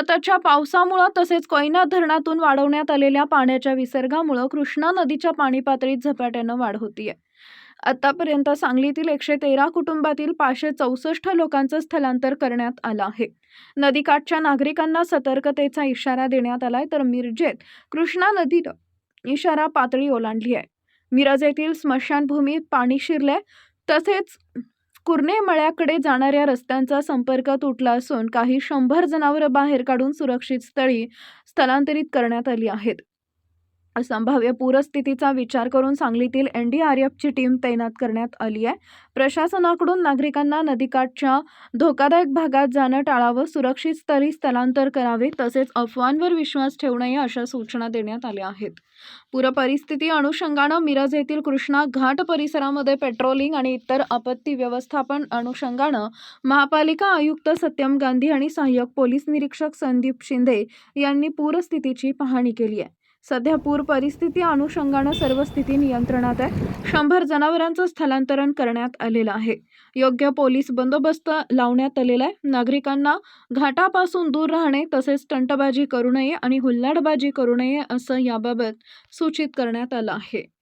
सततच्या पावसामुळं तसेच कोयना धरणातून वाढवण्यात आलेल्या पाण्याच्या विसर्गामुळं कृष्णा नदीच्या पाणी पातळीत झपाट्यानं वाढ होतीये. आतापर्यंत सांगलीतील एकशे तेरा कुटुंबातील पाचशे चौसष्ट लोकांचं स्थलांतर करण्यात आलं आहे. नदीकाठच्या नागरिकांना सतर्कतेचा इशारा देण्यात आलाय तर मिरजेत कृष्णा नदीनं इशारा पातळी ओलांडली आहे. मिरज येथील स्मशानभूमीत पाणी शिरलंय. तसेच कुर्णे मळ्याकडे जाणाऱ्या रस्त्यांचा संपर्क तुटला असून काही शंभर जनावरं बाहेर काढून सुरक्षित स्थळी स्थलांतरित करण्यात आली आहेत. संभाव्य पूरस्थितीचा विचार करून सांगलीतील एन डी आर एफची टीम तैनात करण्यात आली आहे. प्रशासनाकडून नागरिकांना नदीकाठच्या धोकादायक भागात जाणं टाळावं सुरक्षित स्थळी स्थलांतर करावे तसेच अफवांवर विश्वास ठेवू नये अशा सूचना देण्यात आल्या आहेत. पूरपरिस्थिती अनुषंगानं मिरज येथील कृष्णा घाट परिसरामध्ये पेट्रोलिंग आणि इतर आपत्ती व्यवस्थापन अनुषंगानं महापालिका आयुक्त सत्यम गांधी आणि सहाय्यक पोलीस निरीक्षक संदीप शिंदे यांनी पूरस्थितीची पाहणी केली आहे. सध्या पूर परिस्थिती अनुषंगानं सर्व स्थिती नियंत्रणात आहे. शंभर जनावरांचं स्थलांतरण करण्यात आलेलं आहे. योग्य पोलीस बंदोबस्त लावण्यात आलेला आहे. नागरिकांना घाटापासून दूर राहणे तसेच स्टंटबाजी करू नये आणि हुल्लाडबाजी करू नये असं याबाबत सूचित करण्यात आलं आहे.